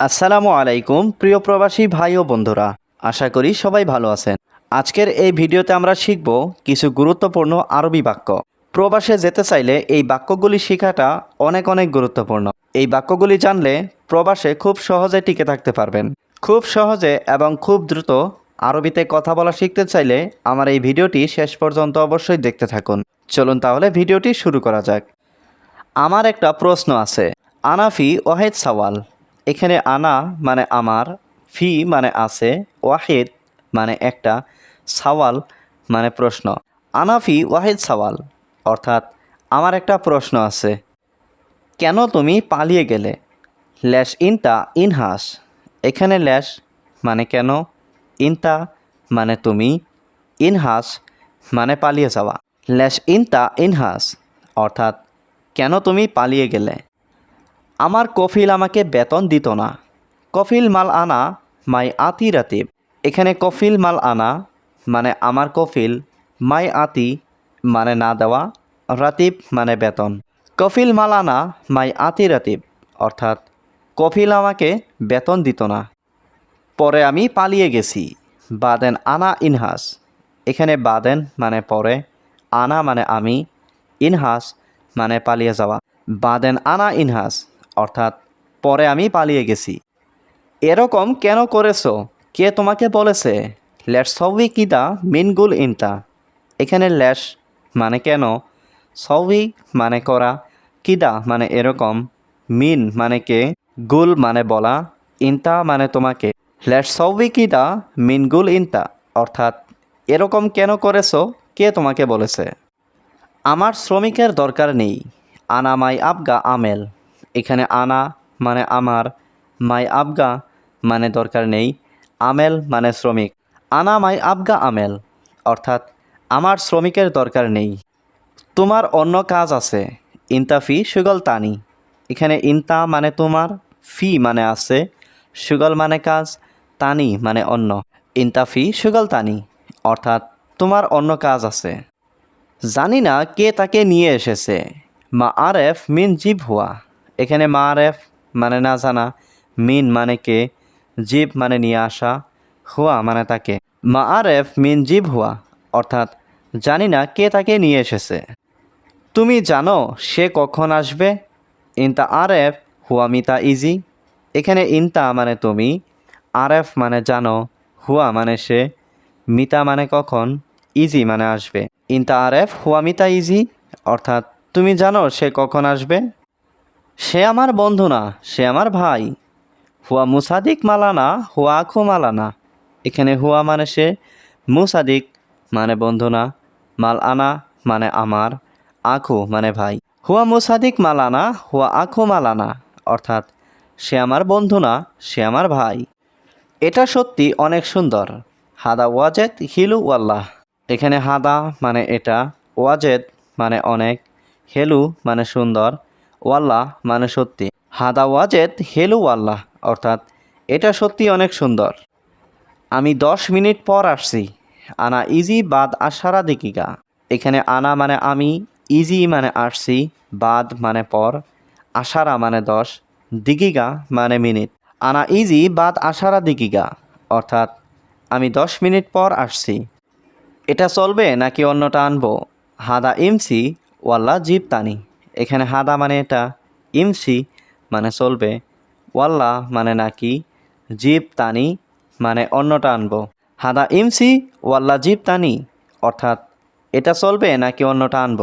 আসসালামু আলাইকুম, প্রিয় প্রবাসী ভাই ও বন্ধুরা। আশা করি সবাই ভালো আছেন। আজকের এই ভিডিওতে আমরা শিখব কিছু গুরুত্বপূর্ণ আরবি বাক্য। প্রবাসে যেতে চাইলে এই বাক্যগুলি শেখাটা অনেক অনেক গুরুত্বপূর্ণ। এই বাক্যগুলি জানলে প্রবাসে খুব সহজে টিকে থাকতে পারবেন। খুব সহজে এবং খুব দ্রুত আরবিতে কথা বলা শিখতে চাইলে আমার এই ভিডিওটি শেষ পর্যন্ত অবশ্যই দেখতে থাকুন। চলুন তাহলে ভিডিওটি শুরু করা যাক। আমার একটা প্রশ্ন আছে। আনাফি ওয়াহেদ সাওয়াল এখানে আনা মানে আমার, ফি মানে আছে, ওয়াহেদ মানে একটা সাওয়াল মানে প্রশ্ন। আনাফি ওয়াহেদ সাওয়াল, অর্থাৎ আমার একটা প্রশ্ন আছে। কেন তুমি পালিয়ে গেলে? ল্যাশ ইনতা ইনহাস। এখানে ল্যাশ মানে কেন? ইনতা মানে তুমি ইনহাস মানে পালিয়ে যাওয়া। ল্যাশ ইনতা ইনহাস, অর্থাৎ কেন তুমি পালিয়ে গেলে? আমার কফিল আমাকে বেতন দিত না। কফিল মাল আনা মাই আতি রাতিব। এখানে কফিল মাল আনা মানে আমার কফিল, মাই আতি মানে না দেওয়া, রাতিব মানে বেতন। কফিল মাল আনা মাই আতি রাতিব, অর্থাৎ কফিল আমাকে বেতন দিত না। পরে আমি পালিয়ে গেছি, বাদেন আনা ইনহাস। এখানে বাদেন মানে পরে, আনা মানে আমি, ইনহাস মানে পালিয়ে যাওয়া। বাদেন আনা ইনহাস অর্থাৎ, পরে আমি পালিয়ে গেছি। এরকম কেন করেছ? কে তোমাকে বলেছে? ল্যাশ সবই কিদা মিনগুল ইনতা? এখানে ল্যাশ মানে কেন? সবই মানে করা কিদা মানে এরকম, মিন মানে কে? গুল মানে বলা, ইনতা মানে তোমাকে। ল্যাশ সবই কিদা মিনগুল ইনতা? অর্থাৎ, এরকম কেন করেছ? কে তোমাকে বলেছে? আমার শ্রমিকের দরকার নেই। আনামাই আবগা আমেল। এখানে আনা মানে আমার, মাই আবগা মানে দরকার নেই, আমেল মানে শ্রমিক। আনা মাই আবগা আমেল, অর্থাৎ আমার শ্রমিকের দরকার নেই। তোমার অন্য কাজ আছে ইন্তাফি সুগল তানি। এখানে ইন্তা মানে তোমার, ফি মানে আছে, সুগল মানে কাজ, তানি মানে অন্য ইন্তাফি সুগল তানি, অর্থাৎ তোমার অন্য কাজ আছে। জানি না কে তাকে নিয়ে এসেছে, মা আরেফ মিন জিব হুয়া। এখানে মা আরেফ মানে না জানা, মিন মানে কে, জীব মানে নিয়ে আসা, হুয়া মানে তাকে। মা আরেফ মিন জীব হুয়া, অর্থাৎ জানি না কে তাকে নিয়ে এসেছে। তুমি জানো সে কখন আসবে? ইনতা আরেফ, হুয়া মিতা ইজি। এখানে ইনতা মানে তুমি, আরেফ মানে জানো, হুয়া মানে সে, মিতা মানে কখন, ইজি মানে আসবে। ইনতা আরেফ, হুয়া মিতা ইজি, অর্থাৎ তুমি জানো সে কখন আসবে? সে আমার বন্ধু না, সে আমার ভাই। হুয়া মুসাদিক মালানা, হুয়া আখু মালানা। এখানে হুয়া মানে সে, মুসাদিক মানে বন্ধু না মাল আনা মানে আমার আখু মানে ভাই। হুয়া মুসাদিক মালানা, হুয়া আখু মালানা, অর্থাৎ সে আমার বন্ধু না, সে আমার ভাই। এটা সত্যি অনেক সুন্দর। হাদা ওয়াজেদ হিলু ওয়াল্লাহ। এখানে হাদা মানে এটা, ওয়াজেদ মানে অনেক, হেলু মানে সুন্দর। ওয়াল্লাহ মানে সত্যি। হাদা ওয়াজেদ হেলু ওয়াল্লাহ, অর্থাৎ এটা সত্যি অনেক সুন্দর। আমি দশ মিনিট পর আসছি। আনা ইজি বাদ আশারা দিকিগা এখানে আনা মানে আমি, ইজি মানে আসছি, বাদ মানে পর, আশারা মানে দশ দিগিগা মানে মিনিট। আনা ইজি বাদ আশারা দিগিগা অর্থাৎ আমি দশ মিনিট পর আসছি। এটা চলবে নাকি অন্যটা আনব? হাদা ইমসি ওয়াল্লা জিপ তানি। এখানে হাদা মানে এটা ইমসি মানে চলবে, ওয়াল্লা মানে নাকি জিপ তানি মানে অন্যটা আনব। হাদা ইমসি, ওয়াল্লা জিপ তানি, অর্থাৎ এটা চলবে নাকি অন্যটা আনব?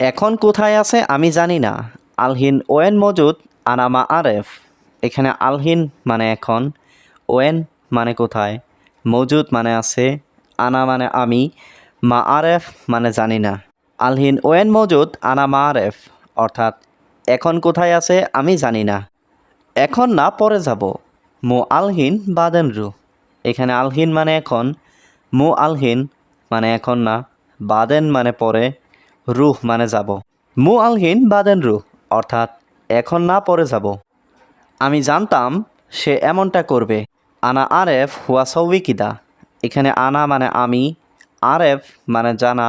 এখন কোথায় আছে আমি জানি না। আলহিন ওয়েন মজুদ, আনামা আরেফ। এখানে আলহিন মানে এখন, ওয়েন মানে কোথায়, মজুদ মানে আছে, আনা মানে আমি, মা আরেফ মানে জানি না। আলহিন ওয়েন মজুদ আনা মা আরেফ অর্থাৎ, এখন কোথায় আছে আমি জানি না। এখন না, পরে যাব। মো আলহিন বাদেন রু। এখানে আলহিন মানে এখন, মো আলহিন মানে এখন না, বাদেন মানে পরে, রুহ মানে যাব। মু আলহিন বাদেন রুহ, অর্থাৎ, এখন না, পরে যাব। আমি জানতাম সে এমনটা করবে। আনা আরেফ হুয়া সৌবিকিদা এখানে আনা মানে আমি, আরেফ মানে জানা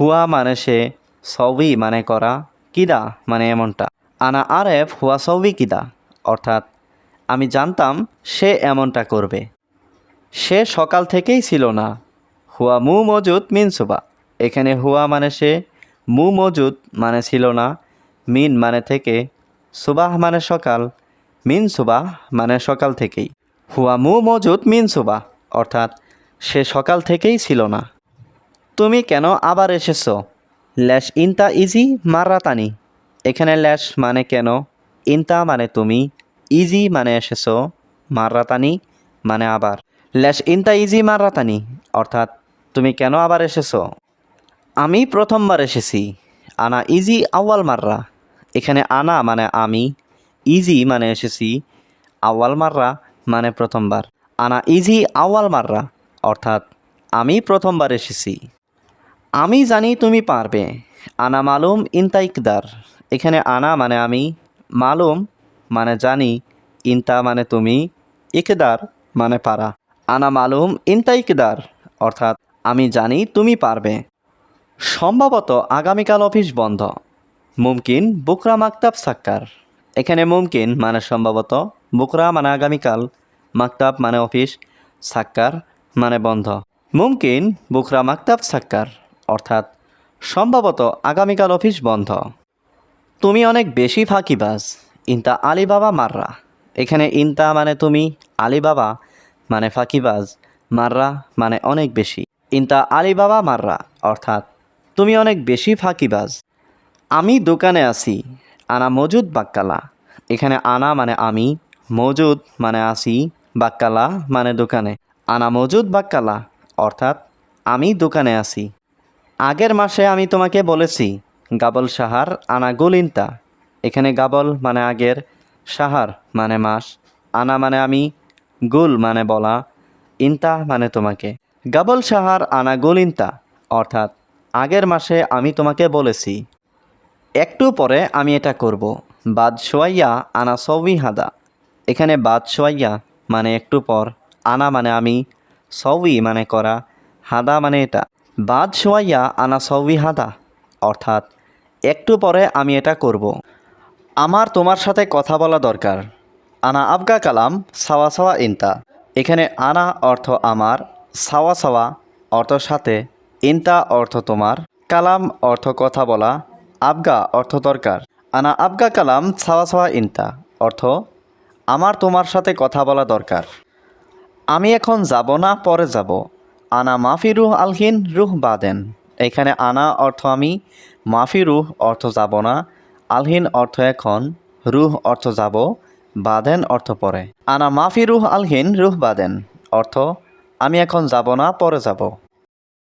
হুয়া মানে সে সবই মানে করা কিদা মানে এমনটা। আনা আরেফ হুয়া সবই কিদা? অর্থাৎ, আমি জানতাম সে এমনটা করবে। সে সকাল থেকেই ছিল না। হুয়া মু মজুদ মিন সুবা। এখানে হুয়া মানে সে, মু মজুদ মানে ছিল না। মিন মানে থেকে, সুবাহ মানে সকাল। মিন সুবাহ মানে সকাল থেকেই। হুয়া মু মজুদ মিন সুবাহ। অর্থাৎ, সে সকাল থেকেই ছিল না। তুমি কেন আবার এসেছ? ল্যাশ ইনতা ইজি মাররাতানি এখানে ল্যাশ মানে কেন? ইনতা মানে তুমি। ইজি মানে এসেছ মাররাতানি মানে আবার। ল্যাশ ইনতা ইজি মাররাতানি অর্থাৎ তুমি কেন আবার এসেছ? আমি প্রথমবার এসেছি। আনা ইজি আওয়াল মাররা। এখানে আনা মানে আমি, ইজি মানে এসেছি আওয়াল মাররা মানে প্রথমবার। আনা ইজি আওয়াল মাররা, অর্থাৎ আমি প্রথমবার এসেছি। আমি জানি তুমি পারবে। আনা মালুম ইনতা ইকদার এখানে আনা মানে আমি, মালুম মানে জানি, ইনতা মানে তুমি, ইকদার মানে পারা। আনা মালুম ইনতা ইকদার অর্থাৎ আমি জানি তুমি পারবে। সম্ভবত আগামীকাল অফিস বন্ধ। মুমকিন বুকরা মাকতাব সাক্কার। এখানে মুমকিন মানে সম্ভবত বুকরা মানে আগামীকাল, মাকতাব মানে অফিস, সাক্কার মানে বন্ধ। মুমকিন বুকরা মাকতাব সাক্কার। অর্থাৎ সম্ভবত আগামীকাল অফিস বন্ধ। তুমি অনেক বেশি ফাঁকিবাজ, ইনতা আলিবাবা মাররা। এখানে ইনতা মানে তুমি, আলিবাবা মানে ফাঁকিবাজ, মাররা মানে অনেক বেশি। ইনতা আলিবাবা মাররা, অর্থাৎ তুমি অনেক বেশি ফাঁকিবাজ। আমি দোকানে আছি, আনা মজুদ বাক্কালা। এখানে আনা মানে আমি, মজুদ মানে আসি, বাক্কালা মানে দোকানে। আনা মজুদ বাক্কালা, অর্থাৎ আমি দোকানে আছি। আগের মাসে আমি তোমাকে বলেছি, গাবল সাহার আনা গুলিনতা। এখানে গাবল মানে আগের, সাহার মানে মাস, আনা মানে আমি, গুল মানে বলা, ইনতা মানে তোমাকে। গাবল সাহার আনা গুলিনতা, অর্থাৎ আগের মাসে আমি তোমাকে বলেছি, একটু পরে আমি এটা করব। বাদ সোয়াইয়া আনা সৌবি হাদা। এখানে বাদ সোয়াইয়া মানে একটু পর, আনা মানে আমি, সৌবি মানে করা, হাদা মানে এটা। বাদ সোয়াইয়া আনা সৌবি হাদা, অর্থাৎ একটু পরে আমি এটা করব। আমার তোমার সাথে কথা বলা দরকার। আনা আবগা কালাম, সাওয়া সাওয়া ইনতা। এখানে আনা অর্থ আমার, সাওয়া সাওয়া অর্থ সাথে, ইনতা অর্থ তোমার, কালাম অর্থ কথা বলা, আবগা অর্থ দরকার। আনা আবগা কালাম, সাওয়া সাওয়া ইনতা, অর্থ আমার তোমার সাথে কথা বলা দরকার। আমি এখন যাব না, পরে যাব। আনা মাফি রুহ আলহিন রুহ বাদেন। এখানে আনা অর্থ আমি, মাফি রুহ অর্থ যাব না, আলহিন অর্থ এখন, রুহ অর্থ যাব, বাদেন অর্থ পরে। আনা মাফি রুহ আলহিন রুহ বাদেন, অর্থ আমি এখন যাব না, পরে যাব।